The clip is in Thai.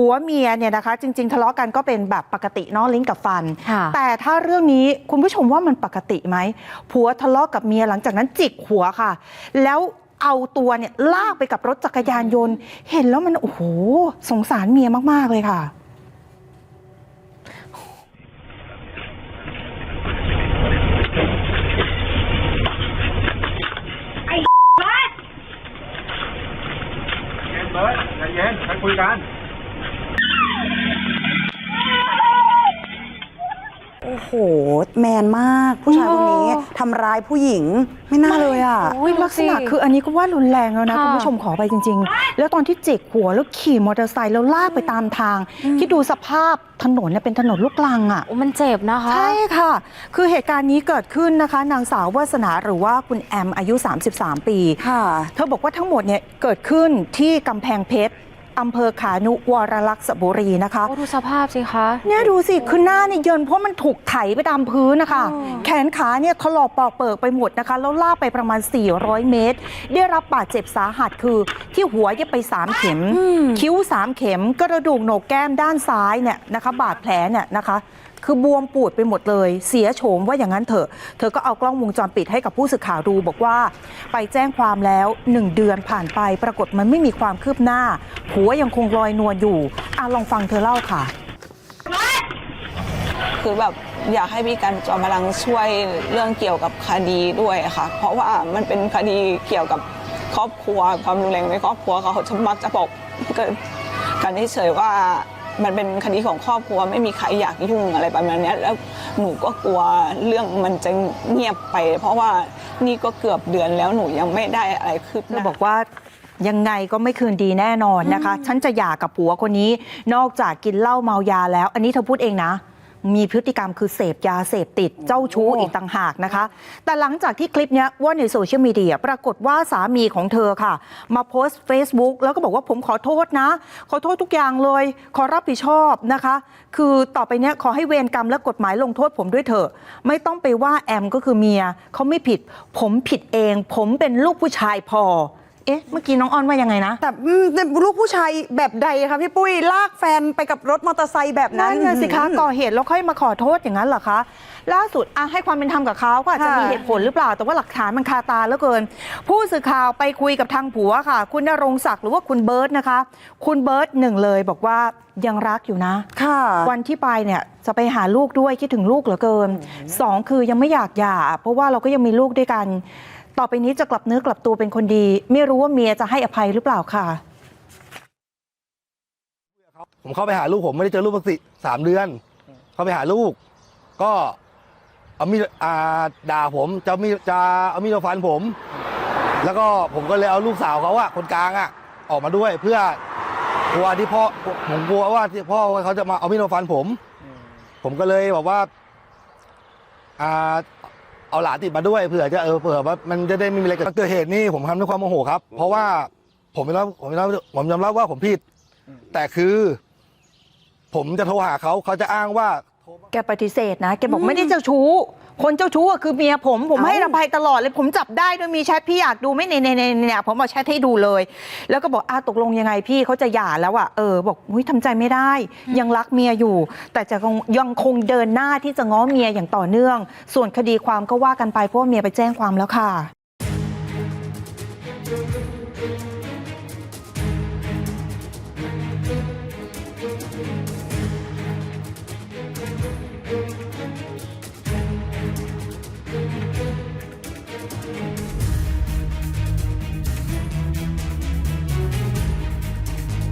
ผัวเมียเนี่ยนะคะ จริง ๆ ทะเลาะกันก็เป็นแบบปกติเนาะลิ้นกับฟันค่ะแต่ถ้าเรื่องนี้คุณผู้ชมว่ามันปกติไหมผัวทะเลาะกับเมียหลังจากนั้นจิกหัวค่ะ แล้วเอาตัวเนี่ยลากไปกับรถจักรยานยนต์ เห็นแล้วมันโอ้โหสงสารเมียมาก ๆ เลยค่ะเย็นเบิร์ดใจเย็นไปคุยกัน โอ้โหแมนมากผู้ชายคนนี้โอ้ทำร้ายผู้หญิงไม่น่าเลยอะโอ้ยลักษณะคืออันนี้ก็ว่ารุนแรงแล้วนะค่ะคุณผู้ชมขอไปจริง ๆ แล้วตอนที่จิกหัวแล้วขี่มอเตอร์ไซค์แล้วลากไปตามทางที่ดูสภาพถนนเนี่ยเป็นถนนลูกลังอะโอ้มันเจ็บนะคะ ใช่ค่ะ คือเหตุการณ์นี้เกิดขึ้นนะคะ นางสาววาสนาหรือว่าคุณแอมอายุ 33 ปีค่ะเธอบอกว่าทั้งหมดเนี่ยเกิดขึ้นที่กำแพงเพชร อำเภอขานุวรลักษบุรีนะคะ โอ้ดูสภาพสิคะ เนี่ยดูสิคือหน้าเนี่ยเยินเพราะมันถูกไถไปตามพื้นนะคะอ๋อแขนขาเนี่ยถลอกปอกเปิกไปหมดนะคะ แล้วลากไปประมาณ 400 เมตร ได้รับบาดเจ็บสาหัสคือที่หัวเย็บไป 3 เข็ม คิ้ว 3 เข็ม กระดูกโหนกแก้มด้านซ้ายเนี่ยนะคะ บาดแผลเนี่ยนะคะ คือบวมปูดไปหมดเลย เสียโฉมว่าอย่างนั้นเถอะ เธอก็เอากล้องวงจรปิดให้กับผู้สื่อข่าวดู บอกว่า ไปแจ้งความแล้ว 1 เดือนผ่านไป ปรากฏมันไม่มีความคืบหน้าผัวยังคงลอยนวลอยู่อะลองฟังเธอเล่าค่ะ คือแบบอยากให้พี่กันจอมพลังช่วยเรื่องเกี่ยวกับคดีด้วยค่ะ เพราะว่ามันเป็นคดีเกี่ยวกับครอบครัวความรุนแรงในครอบครัวเขาจะมักจะบอกกันเฉยๆว่า มันเป็นคดีของครอบครัวไม่มีใครอยากยุ่งอะไรประมาณนี้แล้วหนูก็กลัวเรื่องมันจะเงียบไป เพราะว่านี่ก็เกือบเดือนแล้วหนูยังไม่ได้อะไรคืบหน้าบอกว่ายังไงก็ไม่คืนดีแน่นอนนะคะ ฉันจะหย่ากับผัวคนนี้ นอกจากกินเหล้าเมายาแล้ว อันนี้เธอพูดเองนะ มีพฤติกรรมคือเสพยาเสพติดเจ้าชู้อีกต่างหากนะคะ แต่หลังจากที่คลิปนี้ว่าในโซเชียลมีเดียปรากฏว่าสามีของเธอค่ะ มาโพสต์ Facebook แล้วก็บอกว่าผมขอโทษนะ ขอโทษทุกอย่างเลย ขอรับผิดชอบนะคะ คือต่อไปเนี้ยขอให้เวรกรรมและกฎหมายลงโทษผมด้วยเถอะ ไม่ต้องไปว่าแอมก็คือเมียเขาไม่ผิด ผมผิดเอง ผมเป็นลูกผู้ชายพอ เอ๊ะ เมื่อกี้น้องออนว่ายังไงนะ แต่อืมแต่ลูกผู้ชายแบบใดคะพี่ปุ้ยลากแฟนไปกับรถมอเตอร์ไซค์แบบนั้นั่นนน่ะสิคะก่อเหตุแล้วค่อยมาขอโทษอย่างนั้นเหรอคะ ล่าสุดอะให้ความเป็นธรรมกับเขาก็อาจจะค่ะมีเหตุผลหรือเปล่า แต่ว่าหลักฐานมันคาตาเหลือเกิน ผู้สื่อข่าวไปคุยกับทางผัวค่ะ คุณนรงศักดิ์หรือว่าคุณเบิร์ตนะคะ คุณเบิร์ตหนึ่งเลยบอกว่ายังรักอยู่นะ ค่ะ วันที่ไปเนี่ยจะไปหาลูกด้วยคิดถึงลูกเหลือเกินสองคือยังไม่อยากหย่า เพราะว่าเราก็ยังมีลูกด้วยกัน ต่อไปนี้จะกลับเนื้อกลับตัวเป็นคนดี ไม่รู้ว่าเมียจะให้อภัยหรือเปล่าค่ะ ผมเข้าไปหาลูกผมไม่ได้เจอลูกมาสิสามเดือน เข้าไปหาลูก ก็เอามีดอ่าด่าผมจะมีจะเอามีดมาฟันผม แล้วก็ผมก็เลยเอาลูกสาวเขาอะคนกลางอะออกมาด้วยเพื่อกลัวที่พ่อผมกลัวว่าที่พ่อเขาจะมาเอามีดมาฟันผม ผมก็เลยบอกว่าอ่า เอาหลานติดมาด้วยเผื่อจะเออเผื่อว่ามันจะได้ไม่มีอะไรเกิดเกิดเหตุนี่ผมทำด้วยความโมโหครับ เพราะว่าผมยอมรับผมยอมรับผมยอมรับว่าผมผิด แต่คือ ผมจะโทรหาเขาเขาจะอ้างว่า แกปฏิเสธนะ แกบอกไม่ได้เจ้าชู้ คนเจ้าชู้อะคือเมียผม ผมเอ้าให้อภัยตลอดเลย ผมจับได้ด้วยมีแชทพี่อยากดูไหม่ในในในเนี่ยผมเอาแชทให้ดูเลย แล้วก็บอกอ้าตกลงยังไงพี่เขาจะหย่าแล้วอะเออบอกอุ้ยทำใจไม่ได้ ยังรักเมียอยู่ แต่จะคงยังคงเดินหน้าที่จะง้อเมียอย่างต่อเนื่อง ส่วนคดีความก็ว่ากันไปเพราะว่าเมียไปแจ้งความแล้วค่ะ